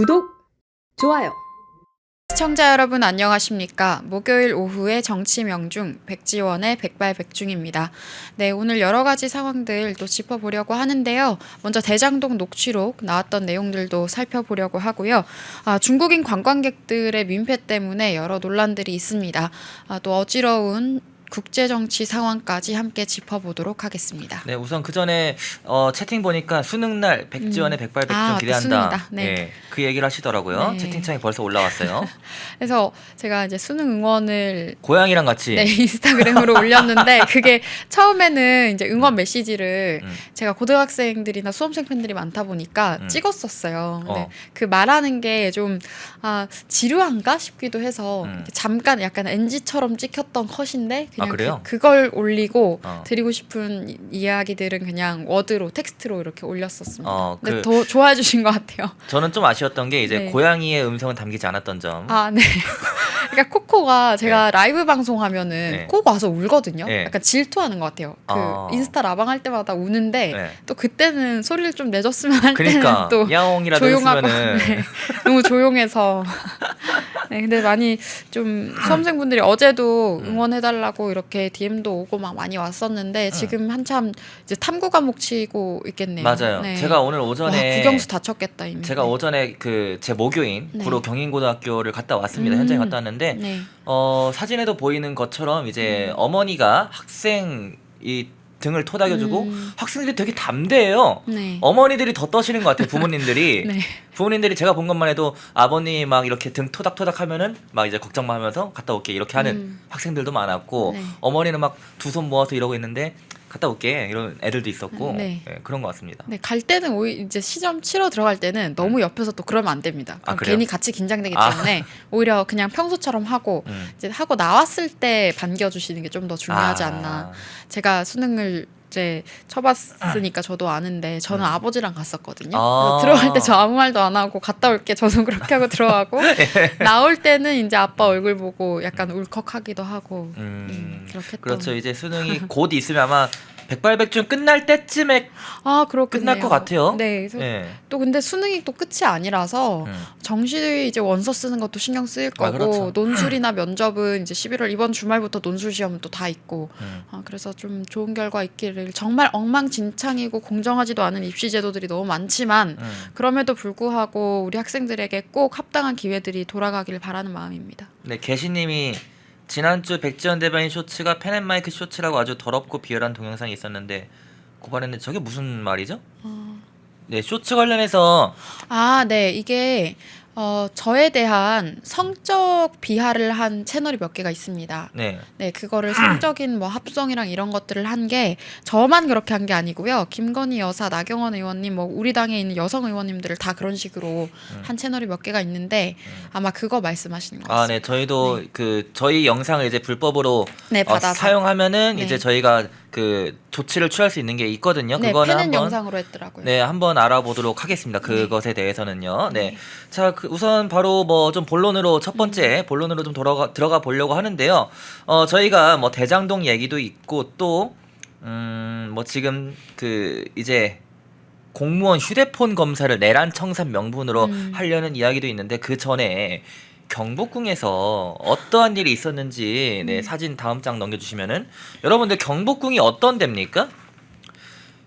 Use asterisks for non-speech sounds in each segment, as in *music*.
구독, 좋아요. 시청자 여러분 안녕하십니까? 목요일 오후의 정치 명중 백지원의 백발백중입니다. 네, 오늘 여러 가지 상황들 또 짚어보려고 하는데요. 먼저 대장동 녹취록 나왔던 내용들도 살펴보려고 하고요. 아, 중국인 관광객들의 민폐 때문에 여러 논란들이 있습니다. 아, 또 어지러운 국제 정치 상황까지 함께 짚어보도록 하겠습니다. 네, 우선 그 전에 어, 채팅 보니까 수능 날 백지원의 백발백중 아, 또 기대한다. 네. 예, 그 얘기를 하시더라고요. 네. 채팅창에 벌써 올라왔어요. *laughs* 그래서 제가 이제 수능 응원을 고양이랑 같이. 네, 인스타그램으로 올렸는데 *laughs* 그게 처음에는 이제 응원 메시지를 음. 제가 고등학생들이나 수험생 팬들이 많다 보니까 음. 찍었었어요. 근데 어. 그 말하는 게 좀 아, 지루한가 싶기도 해서 음. 잠깐 약간 NG처럼 찍혔던 컷인데 그냥 아, 그래요? 그, 걸 올리고 어. 드리고 싶은 이- 이야기들은 그냥 워드로 텍스트로 이렇게 올렸었습니다. 어, 근데 그- 더 좋아해 주신 것 같아요. 저는 좀 아쉬웠던 게 이제 네. 고양이의 음성은 담기지 않았던 점. 아, 네. *laughs* 그러니까 코코가 제가 라이브 방송하면은 네. 꼭 와서 울거든요. 네. 약간 질투하는 것 같아요. 그 아. 인스타 라방 할 때마다 우는데 네. 또 그때는 소리를 좀 내줬으면 할 그러니까 때는 또 야옹이라도 조용하고 했으면은 *laughs* 네. 너무 조용해서 *laughs* 네 근데 많이 좀 수험생분들이 어제도 음. 응원해달라고 이렇게 DM도 오고 막 많이 왔었는데 지금 한참 이제 탐구 과목 치고 있겠네요. 맞아요. 네. 제가 오늘 와, 오전에 국영수 다쳤겠다 이미. 제가 오전에 그 제 모교인 네. 구로 경인고등학교를 갔다 왔습니다. 음. 현장에 갔다 왔는데 네. 어, 사진에도 보이는 것처럼 이제 음. 어머니가 학생 이 등을 토닥여주고 음. 학생들이 되게 담대해요. 네. 어머니들이 더 떠시는 것 같아요. 부모님들이 *laughs* 네. 부모님들이 제가 본 것만 해도 아버님 막 이렇게 등 토닥토닥 하면은 막 이제 걱정만 하면서 갔다 올게 이렇게 하는 음. 학생들도 많았고 네. 어머니는 막 두 손 모아서 이러고 있는데 갔다 올게 이런 애들도 있었고 네. 예, 그런 것 같습니다. 네, 갈 때는 오히 이제 시점 치러 들어갈 때는 너무 옆에서 또 그러면 안 됩니다. 아, 그럼 그래요? 괜히 같이 긴장되기 아. 때문에 *laughs* 오히려 그냥 평소처럼 하고 음. 이제 하고 나왔을 때 반겨주시는 게 좀 더 중요하지 아. 않나. 제가 수능을 이제 쳐봤으니까 저도 아는데 저는 음. 아버지랑 갔었거든요. 아. 그래서 들어갈 때 저 아무 말도 안 하고 갔다 올게 저는 그렇게 하고 들어가고 *laughs* 나올 때는 이제 아빠 얼굴 보고 약간 울컥하기도 하고 음. 음, 그렇게 또- 그렇죠. 이제 수능이 *laughs* 곧 있으면 아마 백발백중 끝날 때쯤에 아 그렇겠네요. 끝날 것 같아요. 네, 그래서 예. 또 근데 수능이 또 끝이 아니라서 음. 정시 이제 원서 쓰는 것도 신경 쓰일 아, 거고 그렇죠. 논술이나 면접은 이제 11월 이번 주말부터 논술 시험은 또 다 있고 음. 아, 그래서 좀 좋은 결과 있기를 정말 엉망진창이고 공정하지도 않은 입시 제도들이 너무 많지만 음. 그럼에도 불구하고 우리 학생들에게 꼭 합당한 기회들이 돌아가기를 바라는 마음입니다. 네, 개시님이 지난주 백지원 대변인 쇼츠가 펜앤마이크 쇼츠라고 아주 더럽고 비열한 동영상이 있었는데 고발했는데 저게 무슨 말이죠? 네, 쇼츠 관련해서 아, 네. 이게 어, 저에 대한 성적 비하를 한 채널이 몇 개가 있습니다. 네, 네, 그거를 성적인 뭐 합성이랑 이런 것들을 한 게 저만 그렇게 한 게 아니고요. 김건희 여사, 나경원 의원님, 뭐 우리 당에 있는 여성 의원님들을 다 그런 식으로 한 채널이 몇 개가 있는데 아마 그거 말씀하시는 것 아, 같습니다. 네, 저희도 그 저희 영상을 이제 불법으로 네, 어, 받아서. 사용하면은 네. 이제 저희가 그 조치를 취할 수 있는 게 있거든요. 네, 그거는 한번 영상으로 했더라고요. 네, 한번 알아보도록 하겠습니다. 그것에 대해서는요. 네. 네. 자, 그 우선 바로 뭐 좀 본론으로 첫 번째 본론으로 좀 들어가 들어가 보려고 하는데요. 어, 저희가 뭐 대장동 얘기도 있고 또 음, 뭐 지금 그 이제 공무원 휴대폰 검사를 내란 청산 명분으로 음. 하려는 이야기도 있는데 그 전에 경복궁에서 어떠한 일이 있었는지 음. 네, 사진 다음 장 넘겨주시면은 여러분들 경복궁이 어떤 데입니까?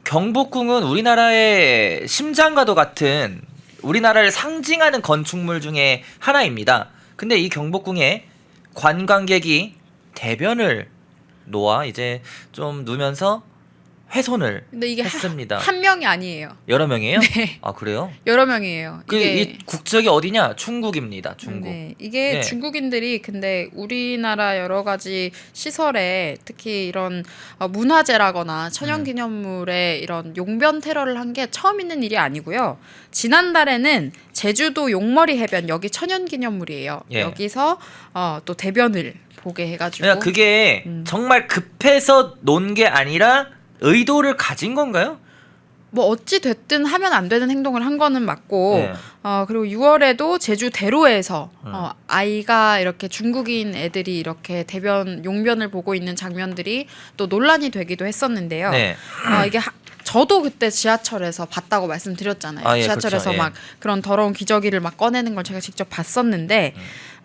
경복궁은 우리나라의 심장과도 같은 우리나라를 상징하는 건축물 중에 하나입니다. 근데 이 경복궁에 관광객이 대변을 놓아 이제 좀 누면서 훼손을 근데 이게 하- 했습니다. 한 명이 아니에요. 여러 명이에요? *laughs* 네. 아 그래요? 여러 명이에요. 그 이게 이 국적이 어디냐? 중국입니다. 중국. 네, 이게 네. 중국인들이 근데 우리나라 여러 가지 시설에 특히 이런 어, 문화재라거나 음. 천연기념물에 이런 용변 테러를 한 게 처음 있는 일이 아니고요. 지난달에는 제주도 용머리 해변 여기 천연기념물이에요. 예. 여기서 어, 또 대변을 보게 해가지고 그러니까 그게 음. 정말 급해서 논 게 아니라 의도를 가진 건가요? 뭐 어찌 됐든 하면 안 되는 행동을 한 거는 맞고 네. 어 그리고 6월에도 제주 대로에서 음. 어 아이가 이렇게 중국인 애들이 이렇게 대변 용변을 보고 있는 장면들이 또 논란이 되기도 했었는데요. 네. 어 이게 하, 저도 그때 지하철에서 봤다고 말씀드렸잖아요. 아, 예, 지하철에서 그렇죠. 예. 막 그런 더러운 기저귀를 막 꺼내는 걸 제가 직접 봤었는데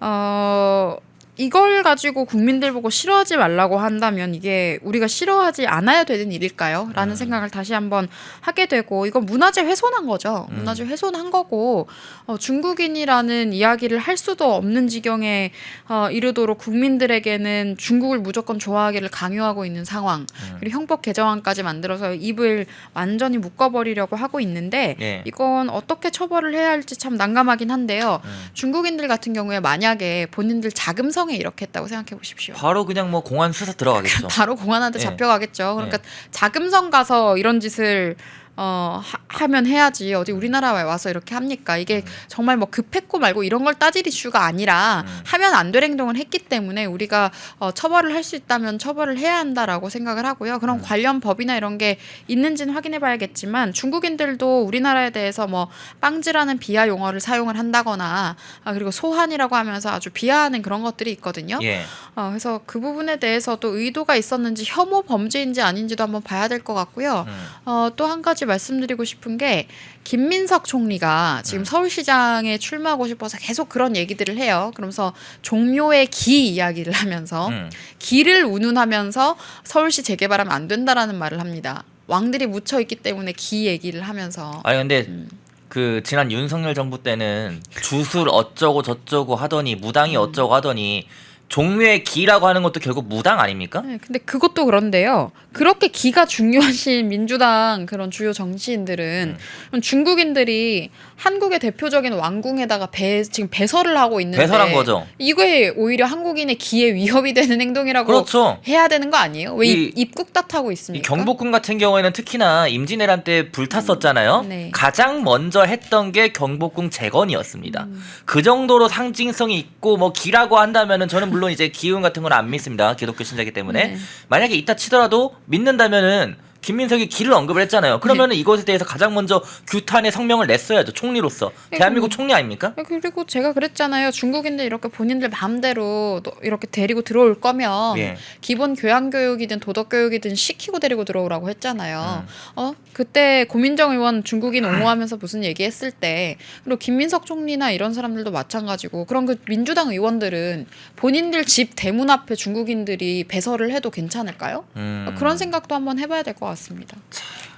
어 이걸 가지고 국민들 보고 싫어하지 말라고 한다면 이게 우리가 싫어하지 않아야 되는 일일까요? 라는 생각을 다시 한번 하게 되고 이건 문화재 훼손한 거죠. 문화재 훼손한 거고 어, 중국인이라는 이야기를 할 수도 없는 지경에 어, 이르도록 국민들에게는 중국을 무조건 좋아하기를 강요하고 있는 상황 그리고 형법 개정안까지 만들어서 입을 완전히 묶어버리려고 하고 있는데 예. 이건 어떻게 처벌을 해야 할지 참 난감하긴 한데요. 음. 중국인들 같은 경우에 만약에 본인들 자금성 에 이렇게 했다고 생각해 보십시오. 바로 그냥 뭐 공안 수사 들어가겠죠. *laughs* 바로 공안한테 예. 잡혀가겠죠. 그러니까 자금성 가서 이런 짓을 어, 하, 면 해야지 어디 우리나라에 와서 이렇게 합니까? 이게 정말 뭐 급했고 말고 이런 걸 따질 이슈가 아니라 음. 하면 안 될 행동을 했기 때문에 우리가 어, 처벌을 할 수 있다면 처벌을 해야 한다라고 생각을 하고요. 음. 그런 관련 법이나 이런 게 있는지는 확인해 봐야겠지만 중국인들도 우리나라에 대해서 뭐 빵지라는 비하 용어를 사용을 한다거나 아, 그리고 소한이라고 하면서 아주 비하하는 그런 것들이 있거든요. 예. 어, 그래서 그 부분에 대해서도 의도가 있었는지 혐오 범죄인지 아닌지도 한번 봐야 될 것 같고요. 음. 어, 또 한 가지 말씀드리고 싶은 게 김민석 총리가 지금 음. 서울시장에 출마하고 싶어서 계속 그런 얘기들을 해요. 그러면서 종묘의 기 이야기를 하면서 음. 기를 운운하면서 서울시 재개발하면 안 된다라는 말을 합니다. 왕들이 묻혀 있기 때문에 기 얘기를 하면서 아니 근데 음. 그 지난 윤석열 정부 때는 주술 어쩌고 저쩌고 하더니 무당이 음. 어쩌고 하더니 종묘의 기라고 하는 것도 결국 무당 아닙니까? 네, 근데 그것도 그런데요. 그렇게 기가 중요하신 *laughs* 민주당 그런 주요 정치인들은 음. 그럼 중국인들이 한국의 대표적인 왕궁에다가 배 지금 배설을 하고 있는데 배설한 거죠. 이거에 오히려 한국인의 기에 위협이 되는 행동이라고 그렇죠. 해야 되는 거 아니에요? 왜 이- 입, 입국 탓하고 이 있습니까? 경복궁 같은 경우에는 특히나 임진왜란 때 불탔었잖아요. 음. 네. 가장 먼저 했던 게 경복궁 재건이었습니다. 음. 그 정도로 상징성이 있고 뭐 기라고 한다면은 저는 물론 이제 기운 같은 건 안 믿습니다. 기독교 신자기 때문에 네. 만약에 이따 치더라도 믿는다면은 김민석이 기를 언급을 했잖아요. 그러면 은 이것에 대해서 가장 먼저 규탄의 성명을 냈어야죠. 총리로서 네, 대한민국 총리 아닙니까? 그리고 제가 그랬잖아요. 중국인들 이렇게 본인들 마음대로 또 이렇게 데리고 들어올 거면 예. 기본 교양 교육이든 도덕 교육이든 시키고 데리고 들어오라고 했잖아요. 음. 어 그때 고민정 의원 중국인 옹호하면서 무슨 얘기했을 때 그리고 김민석 총리나 이런 사람들도 마찬가지고 그런 그 민주당 의원들은 본인들 집 대문 앞에 중국인들이 배설을 해도 괜찮을까요? 음. 그런 생각도 한번 해봐야 될 것 같습니다.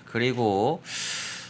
그리고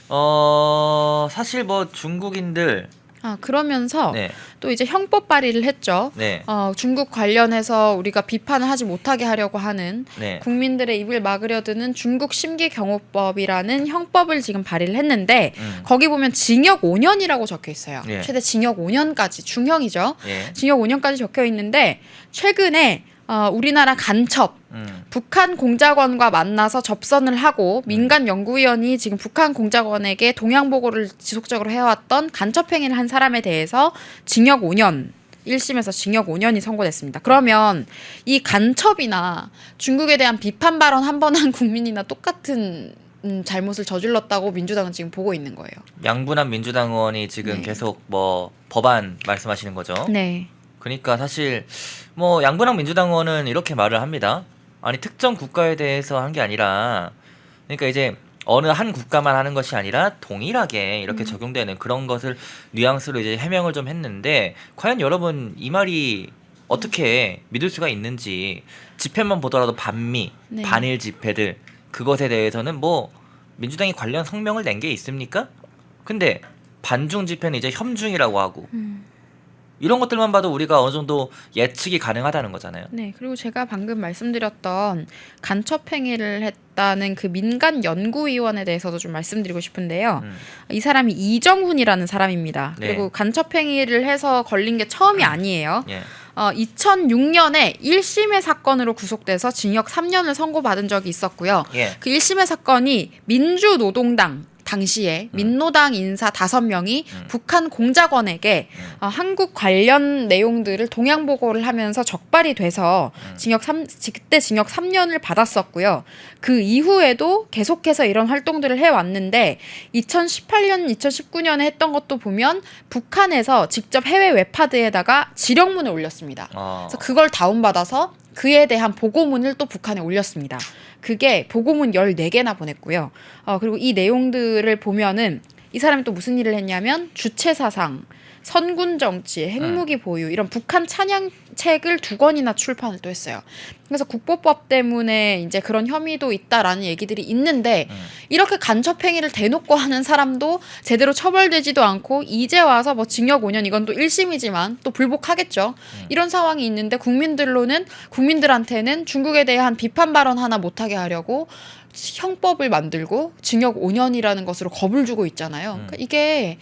어 사실 뭐 중국인들 아 그러면서 네. 또 이제 형법 발의를 했죠. 네. 어, 중국 관련해서 우리가 비판을 하지 못하게 하려고 하는 네. 국민들의 입을 막으려 드는 중국 심기경호법이라는 형법을 지금 발의를 했는데 음. 거기 보면 징역 5년이라고 적혀 있어요. 예. 최대 징역 5년까지 중형이죠. 예. 징역 5년까지 적혀 있는데 최근에 어, 우리나라 간첩 음. 북한 공작원과 만나서 접선을 하고 민간 연구위원이 지금 북한 공작원에게 동향 보고를 지속적으로 해왔던 간첩 행위를 한 사람에 대해서 징역 5년 1심에서 징역 5년이 선고됐습니다. 그러면 이 간첩이나 중국에 대한 비판 발언 한 번 한 국민이나 똑같은 음, 잘못을 저질렀다고 민주당은 지금 보고 있는 거예요. 양분한 민주당 의원이 지금 네. 계속 뭐 법안 말씀하시는 거죠. 네. 그러니까 사실 뭐 양분한 민주당 의원은 이렇게 말을 합니다. 아니 특정 국가에 대해서 한 게 아니라 그러니까 이제 어느 한 국가만 하는 것이 아니라 동일하게 이렇게 적용되는 그런 것을 뉘앙스로 이제 해명을 좀 했는데 과연 여러분 이 말이 어떻게 믿을 수가 있는지 집회만 보더라도 반미, 네. 반일 집회들 그것에 대해서는 뭐 민주당이 관련 성명을 낸 게 있습니까? 근데 반중 집회는 이제 협중이라고 하고 음. 이런 것들만 봐도 우리가 어느 정도 예측이 가능하다는 거잖아요. 네, 그리고 제가 방금 말씀드렸던 간첩 행위를 했다는 그 민간 연구위원에 대해서도 좀 말씀드리고 싶은데요. 음. 이 사람이 이정훈이라는 사람입니다. 네. 그리고 간첩 행위를 해서 걸린 게 처음이 아니에요. 예. 어, 2006년에 1심의 사건으로 구속돼서 징역 3년을 선고받은 적이 있었고요. 예. 그 1심의 사건이 민주노동당 당시에 민노당 인사 다섯 명이 음. 북한 공작원에게 음. 어, 한국 관련 내용들을 동양 보고를 하면서 적발이 돼서 음. 징역 3 그때 징역 3년을 받았었고요. 그 이후에도 계속해서 이런 활동들을 해 왔는데 2018년 2019년에 했던 것도 보면 북한에서 직접 해외 웹하드에다가 지령문을 올렸습니다. 어. 그래서 그걸 다운받아서 그에 대한 보고문을 또 북한에 올렸습니다. 그게 보고문 14개나 보냈고요. 어, 그리고 이 내용들을 보면은 이 사람이 또 무슨 일을 했냐면 주체 사상, 선군 정치, 핵무기 보유 이런 북한 찬양 책을 두 권이나 출판을 또 했어요. 그래서 국보법 때문에 이제 그런 혐의도 있다라는 얘기들이 있는데 음. 이렇게 간첩 행위를 대놓고 하는 사람도 제대로 처벌되지도 않고 이제 와서 뭐 징역 5년 이건 또 1심이지만 또 불복하겠죠. 음. 이런 상황이 있는데 국민들로는 국민들한테는 중국에 대한 비판 발언 하나 못 하게 하려고 형법을 만들고 징역 5년이라는 것으로 겁을 주고 있잖아요. 그러니까 이게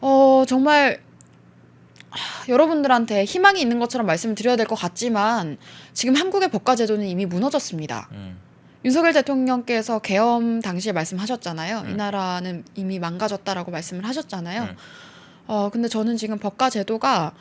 어 정말 하, 여러분들한테 희망이 있는 것처럼 말씀을 드려야 될 것 같지만 지금 한국의 법과 제도는 이미 무너졌습니다. 음. 윤석열 대통령께서 계엄 당시에 말씀하셨잖아요. 이 음. 나라는 이미 망가졌다라고 말씀을 하셨잖아요. 음. 어 근데 저는 지금 법과 제도가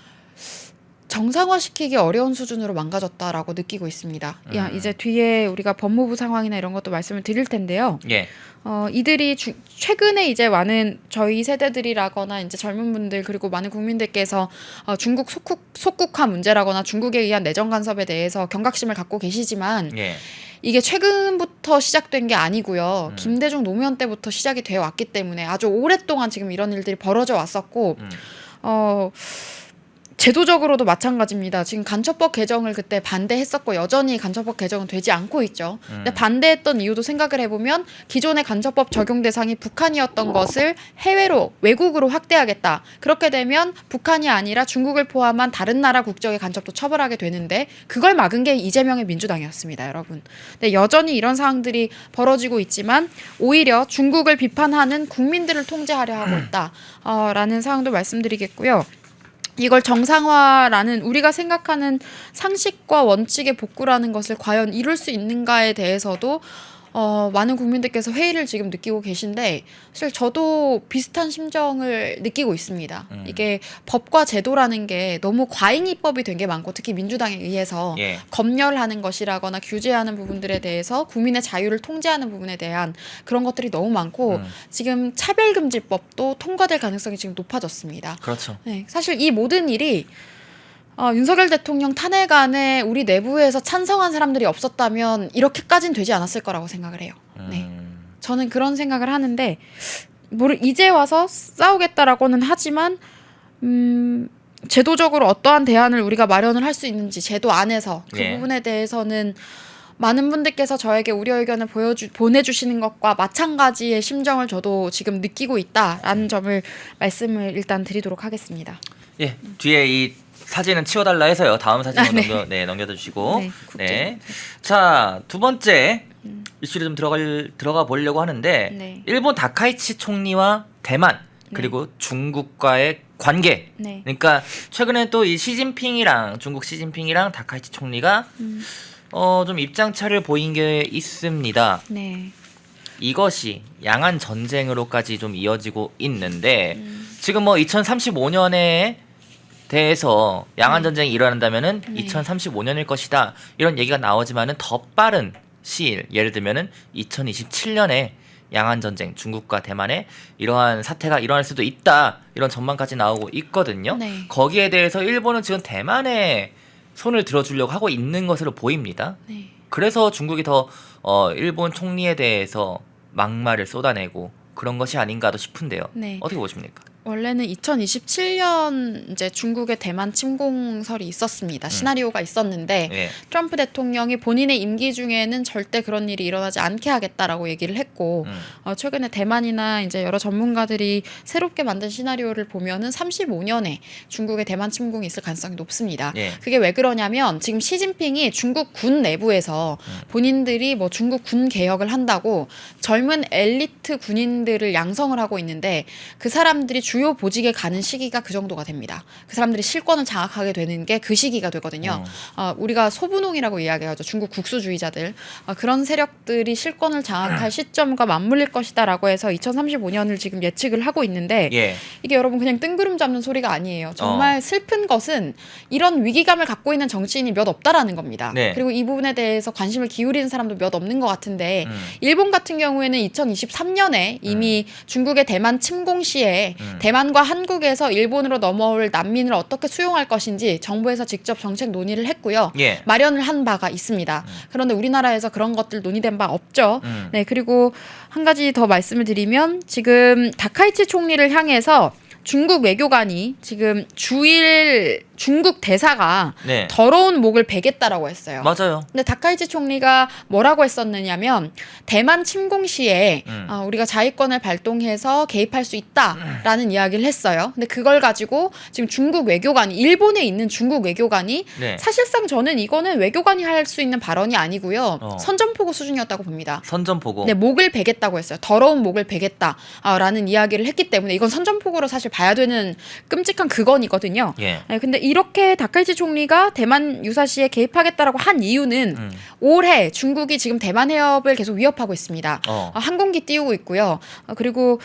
정상화시키기 어려운 수준으로 망가졌다라고 느끼고 있습니다. 야 음. 이제 뒤에 우리가 법무부 상황이나 이런 것도 말씀을 드릴 텐데요. 예. 어, 이들이 주, 최근에 이제 많은 저희 세대들이라거나 이제 젊은 분들 그리고 많은 국민들께서 어, 중국 속국, 속국화 문제라거나 중국에 의한 내정 간섭에 대해서 경각심을 갖고 계시지만 예. 이게 최근부터 시작된 게 아니고요. 음. 김대중 노무현 때부터 시작이 되어 왔기 때문에 아주 오랫동안 지금 이런 일들이 벌어져 왔었고 음. 어 제도적으로도 마찬가지입니다. 지금 간첩법 개정을 그때 반대했었고 여전히 간첩법 개정은 되지 않고 있죠. 근데 음. 반대했던 이유도 생각을 해보면 기존의 간첩법 적용 대상이 북한이었던 것을 해외로 외국으로 확대하겠다. 그렇게 되면 북한이 아니라 중국을 포함한 다른 나라 국적의 간첩도 처벌하게 되는데 그걸 막은 게 이재명의 민주당이었습니다, 여러분. 근데 여전히 이런 상황들이 벌어지고 있지만 오히려 중국을 비판하는 국민들을 통제하려 하고 있다라는 상황도 말씀드리겠고요. 이걸 정상화라는 우리가 생각하는 상식과 원칙의 복구라는 것을 과연 이룰 수 있는가에 대해서도 어, 많은 국민들께서 회의를 지금 느끼고 계신데 사실 저도 비슷한 심정을 느끼고 있습니다. 음. 이게 법과 제도라는 게 너무 과잉 입법이 된 게 많고 특히 민주당에 의해서 예. 검열하는 것이라거나 규제하는 부분들에 대해서 국민의 자유를 통제하는 부분에 대한 그런 것들이 너무 많고 음. 지금 차별금지법도 통과될 가능성이 지금 높아졌습니다. 그렇죠. 네, 사실 이 모든 일이 어, 윤석열 대통령 탄핵안에 우리 내부에서 찬성한 사람들이 없었다면 이렇게까지는 되지 않았을 거라고 생각을 해요. 네. 음. 저는 그런 생각을 하는데 모르 이제 와서 싸우겠다라고는 하지만 음 제도적으로 어떠한 대안을 우리가 마련을 할 수 있는지 제도 안에서 그 예. 부분에 대해서는 많은 분들께서 저에게 우려 의견을 보여주 보내주시는 것과 마찬가지의 심정을 저도 지금 느끼고 있다라는 점을 말씀을 일단 드리도록 하겠습니다. 예. 뒤에 이 사진은 치워달라 해서요. 다음 사진으로 아, 네. 넘겨 네 넘겨줘 주시고. 네, 국제. 네. 자, 두 번째 이슈를 좀 들어갈 들어가 보려고 하는데 네. 일본 다카이치 총리와 대만 그리고 중국과의 관계. 네. 그러니까 최근에 또 이 시진핑이랑 중국 시진핑이랑 다카이치 총리가 음. 어 좀 입장차를 보인 게 있습니다. 네. 이것이 양안 전쟁으로까지 좀 이어지고 있는데 음. 지금 뭐 2035년에 대해서 양안 전쟁이 일어난다면은 네. 2035년일 것이다 이런 얘기가 나오지만은 더 빠른 시일 예를 들면은 2027년에 양안 전쟁 중국과 대만에 이러한 사태가 일어날 수도 있다 이런 전망까지 나오고 있거든요. 네. 거기에 대해서 일본은 지금 대만에 손을 들어주려고 하고 있는 것으로 보입니다. 네. 그래서 중국이 더 어, 일본 총리에 대해서 막말을 쏟아내고 그런 것이 아닌가도 싶은데요. 네. 어떻게 보십니까? 원래는 2027년 이제 중국의 대만 침공설이 있었습니다. 시나리오가 있었는데 예. 트럼프 대통령이 본인의 임기 중에는 절대 그런 일이 일어나지 않게 하겠다라고 얘기를 했고 음. 어, 최근에 대만이나 이제 여러 전문가들이 새롭게 만든 시나리오를 보면은 35년에 중국의 대만 침공이 있을 가능성이 높습니다. 예. 그게 왜 그러냐면 지금 시진핑이 중국 군 내부에서 음. 본인들이 뭐 중국 군 개혁을 한다고 젊은 엘리트 군인들을 양성을 하고 있는데 그 사람들이 주요 보직에 가는 시기가 그 정도가 됩니다. 그 사람들이 실권을 장악하게 되는 게 그 시기가 되거든요. 어. 어, 우리가 소분홍이라고 이야기하죠. 중국 국수주의자들 어, 그런 세력들이 실권을 장악할 시점과 맞물릴 것이다라고 해서 2035년을 지금 예측을 하고 있는데 예. 이게 여러분 그냥 뜬구름 잡는 소리가 아니에요. 정말 어. 슬픈 것은 이런 위기감을 갖고 있는 정치인이 몇 없다라는 겁니다. 네. 그리고 이 부분에 대해서 관심을 기울이는 사람도 몇 없는 것 같은데 음. 일본 같은 경우에는 2023년에 이미 중국의 대만 침공 시에 음. 대만과 한국에서 일본으로 넘어올 난민을 어떻게 수용할 것인지 정부에서 직접 정책 논의를 했고요. 예. 마련을 한 바가 있습니다. 그런데 우리나라에서 그런 것들 논의된 바 없죠. 음. 네, 그리고 한 가지 더 말씀을 드리면 지금 다카이치 총리를 향해서 중국 외교관이 지금 주일 중국 대사가 네. 더러운 목을 베겠다라고 했어요. 맞아요. 근데 다카이치 총리가 뭐라고 했었느냐면 대만 침공 시에 음. 어, 우리가 자위권을 발동해서 개입할 수 있다라는 이야기를 했어요. 근데 그걸 가지고 지금 중국 외교관이 일본에 있는 중국 외교관이 네. 사실상 저는 이거는 외교관이 할 수 있는 발언이 아니고요. 어. 선전포고 수준이었다고 봅니다. 선전 보고. 네, 목을 베겠다고 했어요. 더러운 목을 베겠다라는 이야기를 했기 때문에 이건 선전포고로 사실 봐야 되는 끔찍한 그건이거든요. 예. 네, 근데 이렇게 다카이치 총리가 대만 유사시에 개입하겠다라고 한 이유는 음. 올해 중국이 지금 대만 해협을 계속 위협하고 있습니다. 어. 어, 항공기 띄우고 있고요. 어, 그리고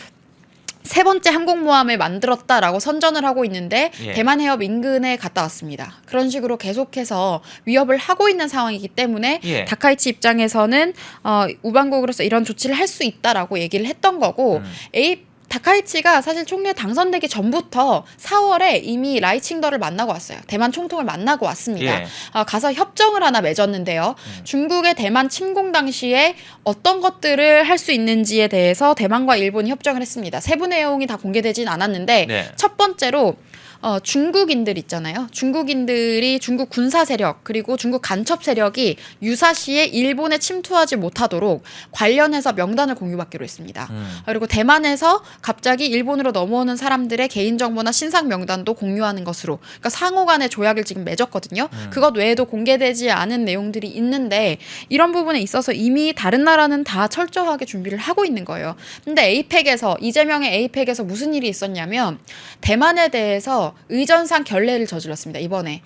세 번째 항공모함을 만들었다라고 선전을 하고 있는데 예. 대만 해협 인근에 갔다 왔습니다. 그런 식으로 계속해서 위협을 하고 있는 상황이기 때문에 예. 다카이치 입장에서는 어, 우방국으로서 이런 조치를 할 수 있다라고 얘기를 했던 거고 음. A 다카이치가 사실 총리에 당선되기 전부터 4월에 이미 라이칭더를 만나고 왔어요. 대만 총통을 만나고 왔습니다. 예. 아, 가서 협정을 하나 맺었는데요. 음. 중국의 대만 침공 당시에 어떤 것들을 할 수 있는지에 대해서 대만과 일본이 협정을 했습니다. 세부 내용이 다 공개되진 않았는데 네. 첫 번째로 어, 중국인들 있잖아요. 중국인들이 중국 군사 세력 그리고 중국 간첩 세력이 유사시에 일본에 침투하지 못하도록 관련해서 명단을 공유받기로 했습니다. 음. 그리고 대만에서 갑자기 일본으로 넘어오는 사람들의 개인 정보나 신상 명단도 공유하는 것으로 그러니까 상호 간의 조약을 지금 맺었거든요. 음. 그것 외에도 공개되지 않은 내용들이 있는데 이런 부분에 있어서 이미 다른 나라는 다 철저하게 준비를 하고 있는 거예요. 근데 에이펙에서 이재명의 에이펙에서 무슨 일이 있었냐면 대만에 대해서 의전상 결례를 저질렀습니다. 이번에.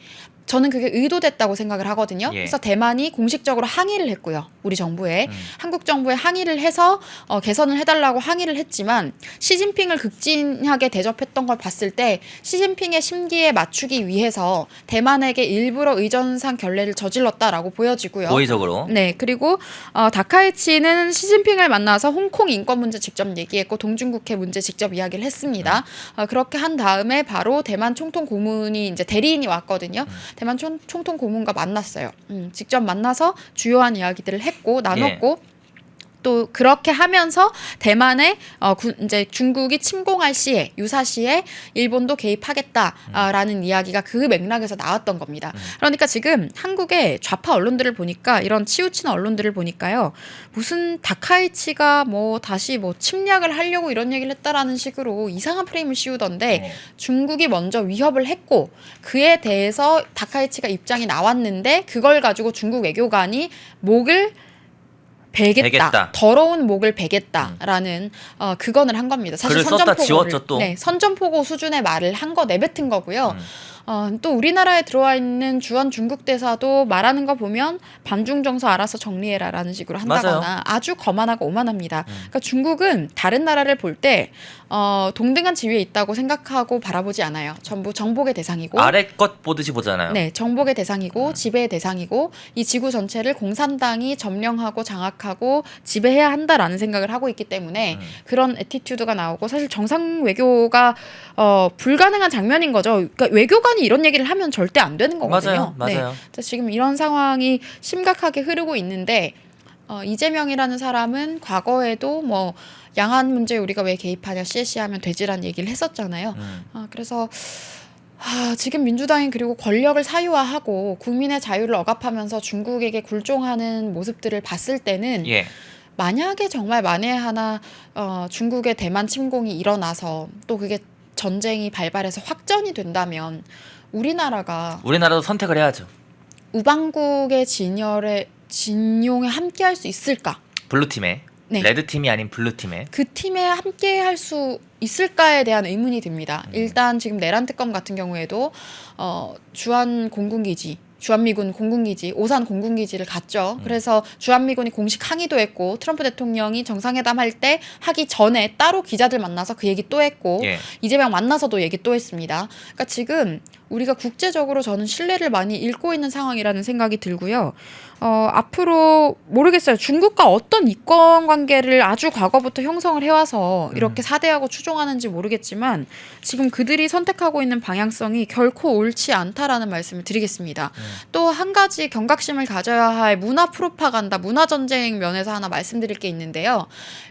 저는 그게 의도됐다고 생각을 하거든요. 예. 그래서 대만이 공식적으로 항의를 했고요. 우리 정부에 음. 한국 정부에 항의를 해서 어, 개선을 해달라고 항의를 했지만 시진핑을 극진하게 대접했던 걸 봤을 때 시진핑의 심기에 맞추기 위해서 대만에게 일부러 의전상 결례를 저질렀다라고 보여지고요. 고의적으로. 네, 그리고 어, 다카이치는 시진핑을 만나서 홍콩 인권 문제 직접 얘기했고 동중국해 문제 직접 이야기를 했습니다. 어, 그렇게 한 다음에 바로 대만 총통 고문이 이제 대리인이 왔거든요. 대만 총, 총통 고문과 만났어요. 음, 직접 만나서 주요한 이야기들을 했고 나눴고. 또 그렇게 하면서 대만에 어, 구- 이제 중국이 침공할 시에 유사시에 일본도 개입하겠다라는 이야기가 그 맥락에서 나왔던 겁니다. 그러니까 지금 한국의 좌파 언론들을 보니까 이런 치우친 언론들을 보니까요 무슨 다카이치가 뭐 다시 뭐 침략을 하려고 이런 얘기를 했다라는 식으로 이상한 프레임을 씌우던데 어. 중국이 먼저 위협을 했고 그에 대해서 다카이치가 입장이 나왔는데 그걸 가지고 중국 외교관이 목을 베겠다, 베겠다. 더러운 목을 베겠다라는 어, 그건을 한 겁니다. 사실 글을 썼다 선전포고를 지웠죠, 또. 네, 선전포고 수준의 말을 한 거 내뱉은 거고요. 음. 어, 또 우리나라에 들어와 있는 주한 중국 대사도 말하는 거 보면 반중 정서 알아서 정리해라라는 식으로 한다거나. 아주 거만하고 오만합니다. 음. 그러니까 중국은 다른 나라를 볼 때 어, 동등한 지위에 있다고 생각하고 바라보지 않아요. 전부 정복의 대상이고 아래 것 보듯이 보잖아요. 네, 정복의 음. 대상이고 지배의 대상이고 이 지구 전체를 공산당이 점령하고 장악하고 지배해야 한다라는 생각을 하고 있기 때문에 음. 그런 에티튜드가 나오고 사실 정상 외교가 어, 불가능한 장면인 거죠. 그러니까 외교관 이 이런 얘기를 하면 절대 안 되는 거거든요. 맞아요. 맞아요. 네. 그래서 지금 이런 상황이 심각하게 흐르고 있는데 어, 이재명이라는 사람은 과거에도 뭐 양안 문제 우리가 왜 개입하냐 CSC 하면 되지라는 얘기를 했었잖아요. 음. 아, 그래서 아, 지금 민주당이 그리고 권력을 사유화하고 국민의 자유를 억압하면서 중국에게 굴종하는 모습들을 봤을 때는 예. 만약에 정말 만에 하나 어, 중국의 대만 침공이 일어나서 또 그게 전쟁이 발발해서 확전이 된다면 우리나라가 우리나라도 선택을 해야죠. 우방국의 진열에 진용에 함께 할 수 있을까? 블루 팀에. 네. 레드 팀이 아닌 블루 팀에. 그 팀에 함께 할 수 있을까에 대한 의문이 듭니다. 음. 일단 지금 내란 특검 같은 경우에도 어, 주한 공군기지 주한미군 공군기지 오산 공군기지를 갔죠. 음. 그래서 주한미군이 공식 항의도 했고 트럼프 대통령이 정상회담 할 때 하기 전에 따로 기자들 만나서 그 얘기 또 했고 예. 이재명 만나서도 얘기 또 했습니다. 그러니까 지금 우리가 국제적으로 저는 신뢰를 많이 잃고 있는 상황이라는 생각이 들고요. 어, 앞으로 모르겠어요. 중국과 어떤 이권 관계를 아주 과거부터 형성을 해와서 이렇게 사대하고 추종하는지 모르겠지만 지금 그들이 선택하고 있는 방향성이 결코 옳지 않다라는 말씀을 드리겠습니다. 또한 가지 경각심을 가져야 할 문화 프로파간다, 문화 전쟁 면에서 하나 말씀드릴 게 있는데요.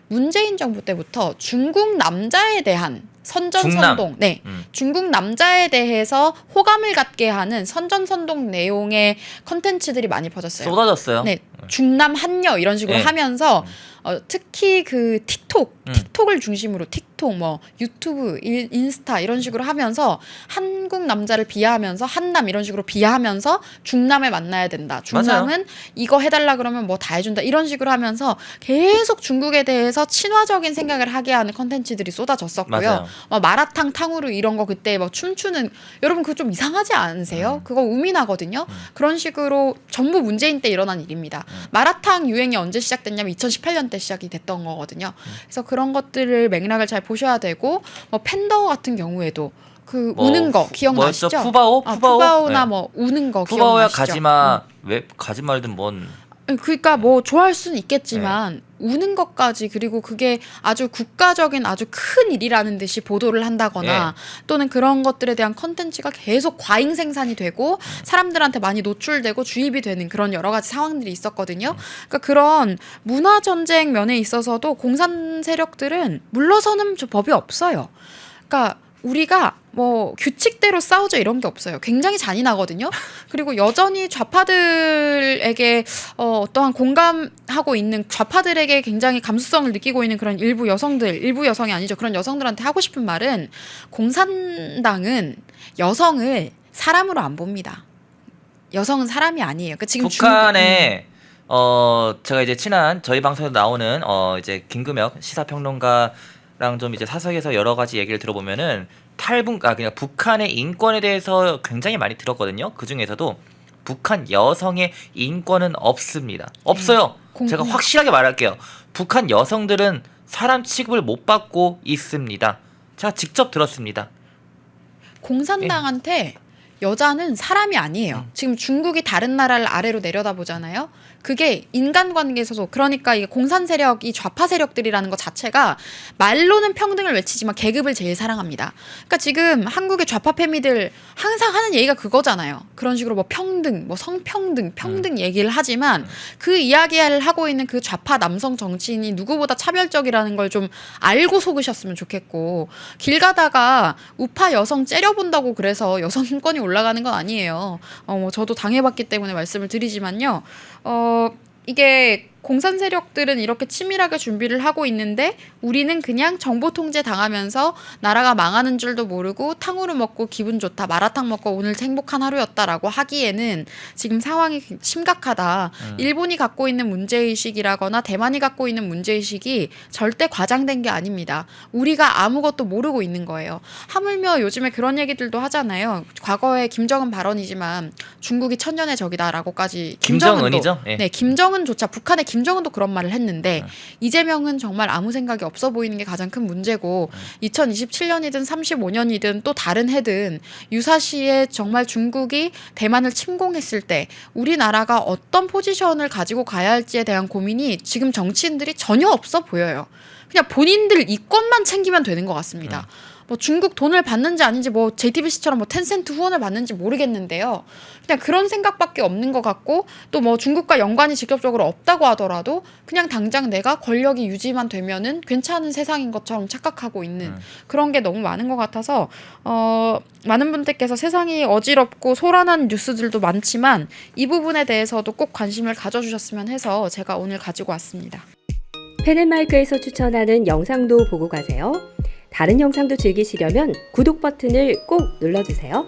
문재인 정부 때부터 중국 남자에 대한 선전선동, 네, 음. 중국 남자에 대해서 호감을 갖게 하는 선전선동 내용의 컨텐츠들이 많이 퍼졌어요. 쏟아졌어요. 네, 중남 한여 이런 식으로 네. 하면서 어, 특히 그 틱톡, 음. 틱톡을 중심으로 틱톡, 뭐 유튜브, 일- 인스타 이런 식으로 하면서 한국 남자를 비하하면서 한남 이런 식으로 비하하면서 중남을 만나야 된다. 중남은 이거 해달라 그러면 뭐 다 해준다 이런 식으로 하면서 계속 중국에 대해서 친화적인 생각을 하게 하는 컨텐츠들이 쏟아졌었고요. 맞아요. 뭐 마라탕 탕후루 이런 거 그때 뭐 춤추는 여러분 그거 좀 이상하지 않으세요? 그거 우민하거든요. 그런 식으로 전부 문재인 때 일어난 일입니다. 마라탕 유행이 언제 시작됐냐면 2018년 때 시작이 됐던 거거든요. 그래서 그런 것들을 맥락을 잘 보셔야 되고 뭐 팬더 같은 경우에도 그 뭐 우는 거 푸- 기억나시죠? 뭐였죠? 푸바오? 아, 푸바오? 푸바오나 네. 뭐 우는 거 푸바오야 기억나시죠? 가지마. 왜 가지마든 뭔 음, 그러니까 뭐 좋아할 수는 있겠지만 우는 것까지 그리고 그게 아주 국가적인 아주 큰 일이라는 듯이 보도를 한다거나 또는 그런 것들에 대한 컨텐츠가 계속 과잉 생산이 되고 사람들한테 많이 노출되고 주입이 되는 그런 여러 가지 상황들이 있었거든요. 그러니까 그런 문화 전쟁 면에 있어서도 공산 세력들은 물러서는 저 법이 없어요. 그러니까 우리가 뭐 규칙대로 싸우죠 이런 게 없어요. 굉장히 잔인하거든요. 그리고 여전히 좌파들에게 어, 어떠한 공감하고 있는 좌파들에게 굉장히 감수성을 느끼고 있는 그런 일부 여성들, 일부 여성이 아니죠. 그런 여성들한테 하고 싶은 말은 공산당은 여성을 사람으로 안 봅니다. 여성은 사람이 아니에요. 그 지금 북한에 어 제가 이제 친한 저희 방송에 나오는 어 이제 김금혁 시사평론가랑 좀 이제 사석에서 여러 가지 얘기를 들어보면은 탈북 아 그냥 북한의 인권에 대해서 굉장히 많이 들었거든요. 그 중에서도 북한 여성의 인권은 없습니다. 없어요. 공- 제가 확실하게 말할게요. 북한 여성들은 사람 취급을 못 받고 있습니다. 제가 직접 들었습니다. 공산당한테 여자는 사람이 아니에요. 음. 지금 중국이 다른 나라를 아래로 내려다 보잖아요. 그게 인간관계에서도 그러니까 이게 공산 세력, 이 좌파 세력들이라는 것 자체가 말로는 평등을 외치지만 계급을 제일 사랑합니다. 그러니까 지금 한국의 좌파 패미들 항상 하는 얘기가 그거잖아요. 그런 식으로 뭐 평등, 뭐 성평등, 평등 얘기를 하지만 그 이야기를 하고 있는 그 좌파 남성 정치인이 누구보다 차별적이라는 걸 좀 알고 속으셨으면 좋겠고 길 가다가 우파 여성 째려본다고 그래서 여성 인권이 올라가는 건 아니에요. 어, 뭐 저도 당해봤기 때문에 말씀을 드리지만요. 어, 이게 공산 세력들은 이렇게 치밀하게 준비를 하고 있는데 우리는 그냥 정보 통제 당하면서 나라가 망하는 줄도 모르고 탕후루 먹고 기분 좋다 마라탕 먹고 오늘 행복한 하루였다라고 하기에는 지금 상황이 심각하다. 일본이 갖고 있는 문제 의식이라거나 대만이 갖고 있는 문제 의식이 절대 과장된 게 아닙니다. 우리가 아무것도 모르고 있는 거예요. 하물며 요즘에 그런 얘기들도 하잖아요. 과거에 김정은 발언이지만 중국이 천년의 적이다라고까지 김정은도 김정은이죠? 예. 네, 김정은조차 북한의 김 정은도 그런 말을 했는데 이재명은 정말 아무 생각이 없어 보이는 게 가장 큰 문제고 2027년이든 35년이든 또 다른 해든 유사시에 정말 중국이 대만을 침공했을 때 우리나라가 어떤 포지션을 가지고 가야 할지에 대한 고민이 지금 정치인들이 전혀 없어 보여요. 그냥 본인들 이권만 챙기면 되는 것 같습니다. 뭐 중국 돈을 받는지 아닌지 뭐 JTBC처럼 뭐 텐센트 후원을 받는지 모르겠는데요. 그냥 그런 생각밖에 없는 것 같고 또 뭐 중국과 연관이 직접적으로 없다고 하더라도 그냥 당장 내가 권력이 유지만 되면은 괜찮은 세상인 것처럼 착각하고 있는 음. 그런 게 너무 많은 것 같아서 어 많은 분들께서 세상이 어지럽고 소란한 뉴스들도 많지만 이 부분에 대해서도 꼭 관심을 가져주셨으면 해서 제가 오늘 가지고 왔습니다. 펜앤마이크에서 추천하는 영상도 보고 가세요. 다른 영상도 즐기시려면 구독 버튼을 꼭 눌러주세요.